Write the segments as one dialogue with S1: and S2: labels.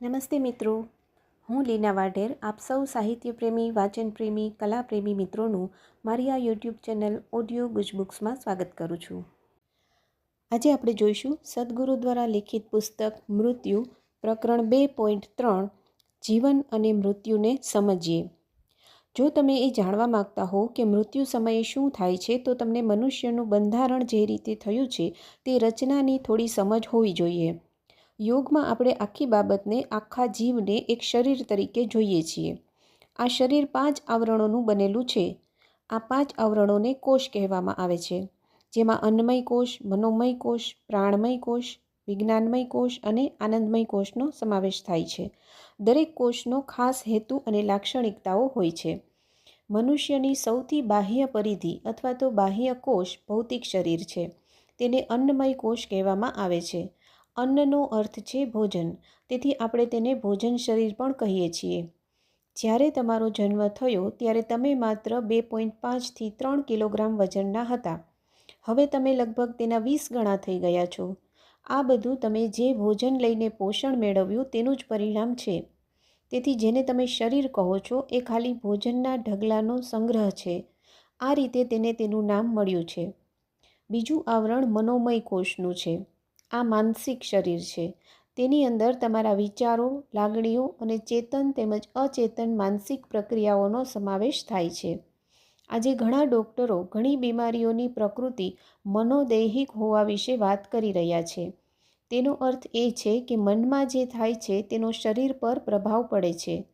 S1: નમસ્તે મિત્રો. હું લીના વાઢેર, આપ સૌ સાહિત્ય પ્રેમી વાચન પ્રેમી કલા પ્રેમી મિત્રોનું મારી આ યુટ્યુબ ચેનલ ઓડિયો ગુજબુક્સમાં સ્વાગત કરું છું. આજે આપણે જોઈશું સદગુરુ દ્વારા લિખિત પુસ્તક મૃત્યુ પ્રકરણ બે પોઈન્ટ ત્રણ, જીવન અને મૃત્યુને સમજીએ. જો તમે એ જાણવા માગતા હો કે મૃત્યુ સમયે શું થાય છે, તો તમને મનુષ્યનું બંધારણ જે રીતે થયું છે, તે રચનાની થોડી સમજ હોવી જોઈએ. યોગમાં આપણે આખી બાબતને આખા જીવને એક શરીર તરીકે જોઈએ છીએ. આ શરીર પાંચ આવરણોનું બનેલું છે. આ પાંચ આવરણોને કોષ કહેવામાં આવે છે. જેમાં અન્નમય કોષ, મનોમય કોષ, પ્રાણમય કોષ, વિજ્ઞાનમય કોષ અને આનંદમય કોષનો સમાવેશ થાય છે. દરેક કોષનો ખાસ હેતુ અને લાક્ષણિકતાઓ હોય છે. મનુષ્યની સૌથી બાહ્ય પરિધિ અથવા તો બાહ્ય કોષ ભૌતિક શરીર છે. તેને અન્નમય કોષ કહેવામાં આવે છે. અન્નનો અર્થ છે ભોજન. તેથી આપણે તેને ભોજન શરીર પણ કહીએ છીએ. જ્યારે તમારો જન્મ થયો, ત્યારે તમે માત્ર બે પોઈન્ટ પાંચથી ત્રણ કિલોગ્રામ વજનના હતા. હવે તમે લગભગ તેના વીસ ગણા થઈ ગયા છો. આ બધું તમે જે ભોજન લઈને પોષણ મેળવ્યું તેનું જ પરિણામ છે. તેથી જેને તમે શરીર કહો છો, એ ખાલી ભોજનના ઢગલાનો સંગ્રહ છે. આ રીતે તેને તેનું નામ મળ્યું છે. બીજું આવરણ મનોમય કોષનું છે. આ માનસિક શરીર છે. તેની અંદર તમારા વિચારો, લાગણીઓ અને ચેતન તેમજ અચેતન માનસિક પ્રક્રિયાઓનો સમાવેશ થાય છે. આજે ઘણા ડૉક્ટરો ઘણી બીમારીઓની પ્રકૃતિ મનોદૈહિક હોવા વિશે વાત કરી રહ્યા છે. તેનો અર્થ એ છે કે મનમાં જે થાય છે તેનો શરીર પર પ્રભાવ પડે છે.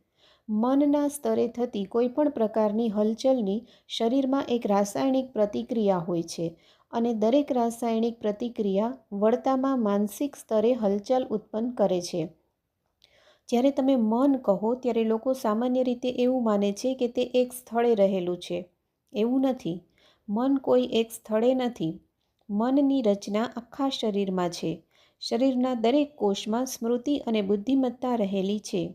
S1: મનના સ્તરે થતી કોઈપણ પ્રકારની હલચલની શરીરમાં એક રાસાયણિક પ્રતિક્રિયા હોય છે. અને દરેક રાસાયણિક પ્રતિક્રિયા વળતામાં માનસિક સ્તરે હલચલ ઉત્પન્ન કરે છે. જ્યારે તમે મન કહો, ત્યારે લોકો સામાન્ય રીતે એવું માને છે કે તે એક સ્થળે રહેલું છે. એવું નથી. મન કોઈ એક સ્થળે નથી. મનની રચના આખા શરીરમાં છે. શરીરના દરેક કોષમાં સ્મૃતિ અને બુદ્ધિમત્તા રહેલી છે.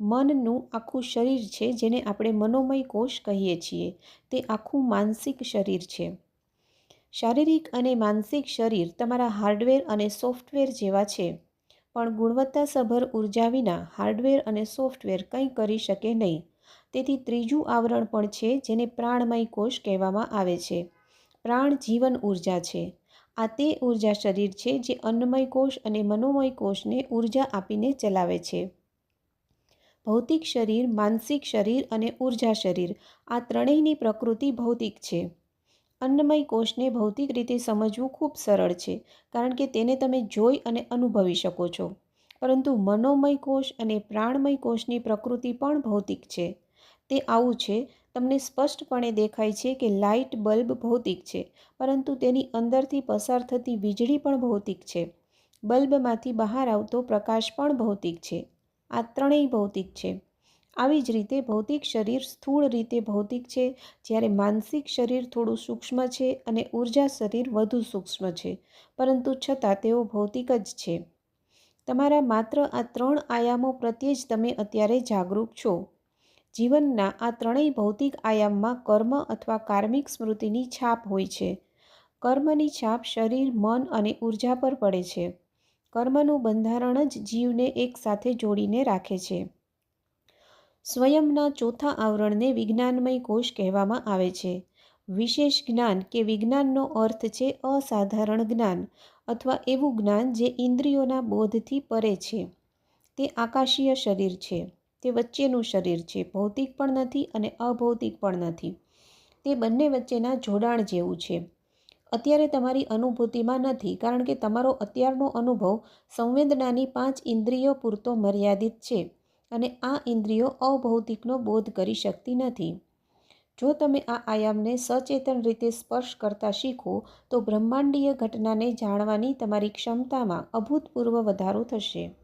S1: મનનું આખું શરીર છે, જેને આપણે મનોમય કોષ કહીએ છીએ. તે આખું માનસિક શરીર છે. શારીરિક અને માનસિક શરીર તમારા હાર્ડવેર અને સોફ્ટવેર જેવા છે. પણ ગુણવત્તાસભર ઊર્જા વિના હાર્ડવેર અને સોફ્ટવેર કંઈ કરી શકે નહીં. તેથી ત્રીજું આવરણ પણ છે જેને પ્રાણમય કોષ કહેવામાં આવે છે. પ્રાણ જીવન ઊર્જા છે. આ તે ઊર્જા શરીર છે જે અન્નમય કોષ અને મનોમય કોષને ઊર્જા આપીને ચલાવે છે. ભૌતિક શરીર, માનસિક શરીર અને ઊર્જા શરીર આ ત્રણેયની પ્રકૃતિ ભૌતિક છે. અન્નમય કોષને ભૌતિક રીતે સમજવું ખૂબ સરળ છે, કારણ કે તેને તમે જોઈ અને અનુભવી શકો છો. પરંતુ મનોમય કોષ અને પ્રાણમય કોષની પ્રકૃતિ પણ ભૌતિક છે. તે આવું છે, તમને સ્પષ્ટપણે દેખાય છે કે લાઇટ બલ્બ ભૌતિક છે, પરંતુ તેની અંદરથી પસાર થતી વીજળી પણ ભૌતિક છે. બલ્બમાંથી બહાર આવતો પ્રકાશ પણ ભૌતિક છે. આ ત્રણેય ભૌતિક છે. આવી જ રીતે ભૌતિક શરીર સ્થૂળ રીતે ભૌતિક છે, જ્યારે માનસિક શરીર થોડું સૂક્ષ્મ છે અને ઊર્જા શરીર વધુ સૂક્ષ્મ છે, પરંતુ છતાં તેઓ ભૌતિક જ છે. તમારા માત્ર આ ત્રણ આયામો પ્રત્યે જ તમે અત્યારે જાગૃત છો. જીવનના આ ત્રણેય ભૌતિક આયામમાં કર્મ અથવા કાર્મિક સ્મૃતિની છાપ હોય છે. કર્મની છાપ શરીર, મન અને ઊર્જા પર પડે છે. કર્મનું બંધારણ જ જીવને એકસાથે જોડીને રાખે છે. સ્વયંના ચોથા આવરણને વિજ્ઞાનમય કોષ કહેવામાં આવે છે. વિશેષ જ્ઞાન કે વિજ્ઞાનનો અર્થ છે અસાધારણ જ્ઞાન અથવા એવું જ્ઞાન જે ઇન્દ્રિયોના બોધથી પરે છે. તે આકાશીય શરીર છે. તે વચ્ચેનું શરીર છે. ભૌતિક પણ નથી અને અભૌતિક પણ નથી. તે બંને વચ્ચેના જોડાણ જેવું છે. અત્યારે તમારી અનુભૂતિમાં નથી કારણ કે તમારો અત્યારનો અનુભવ સંવેદનાની પાંચ ઇન્દ્રિયો પૂરતો મર્યાદિત છે. અને આ ઇન્દ્રિયો અભૌતિકનો બોધ કરી શકતી નથી. જો તમે આ આયામને સચેતન રીતે સ્પર્શ કરતા શીખો, તો બ્રહ્માંડીય ઘટનાને જાણવાની તમારી ક્ષમતામાં અભૂતપૂર્વ વધારો થશે.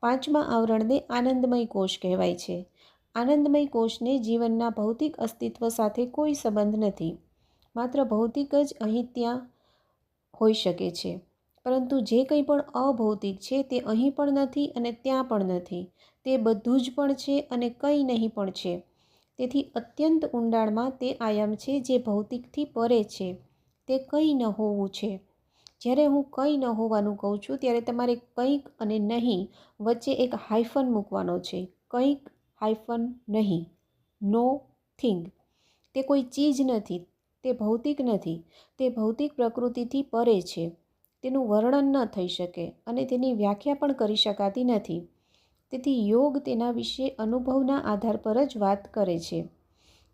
S1: પાંચમા આવરણને આનંદમય કોષ કહેવાય છે. આનંદમય કોષને જીવનના ભૌતિક અસ્તિત્વ સાથે કોઈ સંબંધ નથી. માત્ર ભૌતિક જ અહીં ત્યાં હોઈ શકે છે. પરંતુ જે કંઈ પણ અભૌતિક છે તે અહીં પણ નથી અને ત્યાં પણ નથી. તે બધું જ પણ છે અને કંઈ નહીં પણ છે. તેથી અત્યંત ઊંડાણમાં તે આયામ છે જે ભૌતિકથી પરે છે. તે કંઈ ન હોવું છે. જ્યારે હું કંઈ ન હોવાનું કહું છું, ત્યારે તમારે કંઈક અને નહીં વચ્ચે એક હાઇફન મૂકવાનો છે. કંઈક હાઇફન નહીં. No thing. તે કોઈ ચીજ નથી. તે ભૌતિક નથી. તે ભૌતિક પ્રકૃતિથી પરે છે. તેનું વર્ણન ન થઈ શકે અને તેની વ્યાખ્યા પણ કરી શકાતી નથી. તેથી યોગ તેના વિશે અનુભવના આધાર પર જ વાત કરે છે.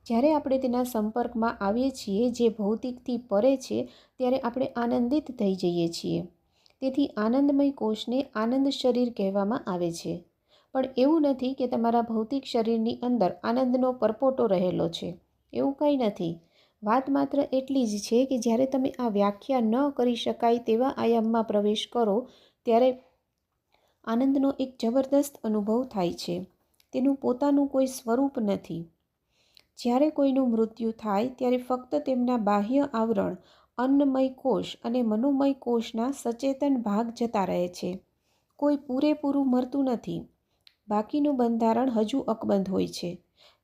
S1: જ્યારે આપણે તેના સંપર્કમાં આવીએ છીએ, જે ભૌતિકથી પરે છે, ત્યારે આપણે આનંદિત થઈ જઈએ છીએ. તેથી આનંદમય કોષને આનંદ શરીર કહેવામાં આવે છે. પણ એવું નથી કે તમારા ભૌતિક શરીરની અંદર આનંદનો પરપોટો રહેલો છે. એવું કંઈ નથી. વાત માત્ર એટલી જ છે કે જ્યારે તમે આ વ્યાખ્યા ન કરી શકાય તેવા આયામમાં પ્રવેશ કરો, ત્યારે આનંદનો એક જબરદસ્ત અનુભવ થાય છે. તેનું પોતાનું કોઈ સ્વરૂપ નથી. જ્યારે કોઈનું મૃત્યુ થાય, ત્યારે ફક્ત તેમના બાહ્ય આવરણ, અન્નમય કોષ અને મનોમય કોષના સચેતન ભાગ જતા રહે છે. કોઈ પૂરેપૂરું મરતું નથી. બાકીનું બંધારણ હજુ અકબંધ હોય છે.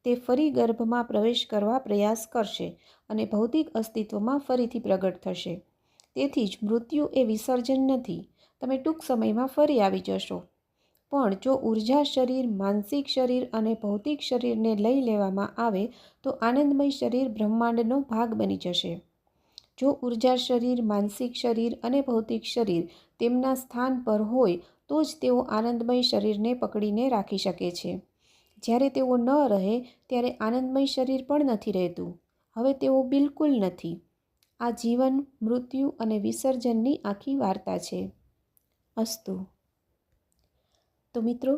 S1: તે ફરી ગર્ભમાં પ્રવેશ કરવા પ્રયાસ કરશે અને ભૌતિક અસ્તિત્વમાં ફરીથી પ્રગટ થશે. તેથી જ મૃત્યુ એ વિસર્જન નથી તમે ટૂંક સમયમાં ફરી આવી જશો. પણ જો ઊર્જા શરીર, માનસિક શરીર અને ભૌતિક શરીરને લઈ લેવામાં આવે, તો આનંદમય શરીર બ્રહ્માંડનો ભાગ બની જશે. જો ઊર્જા શરીર, માનસિક શરીર અને ભૌતિક શરીર તેમના સ્થાન પર હોય, તો જ તેઓ આનંદમય શરીરને પકડીને રાખી શકે છે. જ્યારે તેઓ ન રહે, ત્યારે આનંદમય શરીર પણ નથી રહેતું. હવે તેઓ બિલકુલ નથી. આ જીવન, મૃત્યુ અને વિસર્જનની આખી વાર્તા છે. અસ્તુ. તો મિત્રો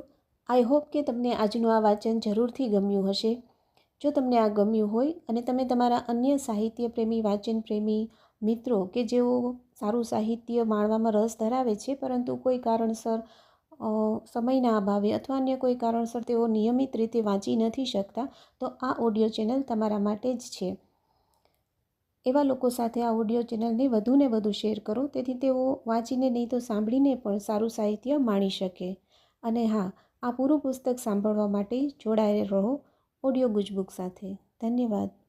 S1: આઈ હોપ કે તમને આજનું આ વાંચન જરૂરથી ગમ્યું હશે. જો તમને આ ગમ્યું હોય અને તમે તમારા અન્ય સાહિત્ય પ્રેમી વાંચન પ્રેમી મિત્રો કે જેઓ સારું સાહિત્ય માણવામાં રસ ધરાવે છે, પરંતુ કોઈ કારણસર સમયના અભાવે અથવા અન્ય કોઈ કારણસર તેઓ નિયમિત રીતે વાંચી નથી શકતા, તો આ ઓડિયો ચેનલ તમારા માટે જ છે. એવા લોકો સાથે આ ઓડિયો ચેનલને વધુને વધુ શેર કરો. તેથી તેઓ વાંચીને નહીં તો સાંભળીને પણ સારું સાહિત્ય માણી શકે. અને હા, આ પૂરું પુસ્તક સાંભળવા માટે જોડાયેલ રહો ઓડિયો ગુજબુક સાથે. ધન્યવાદ.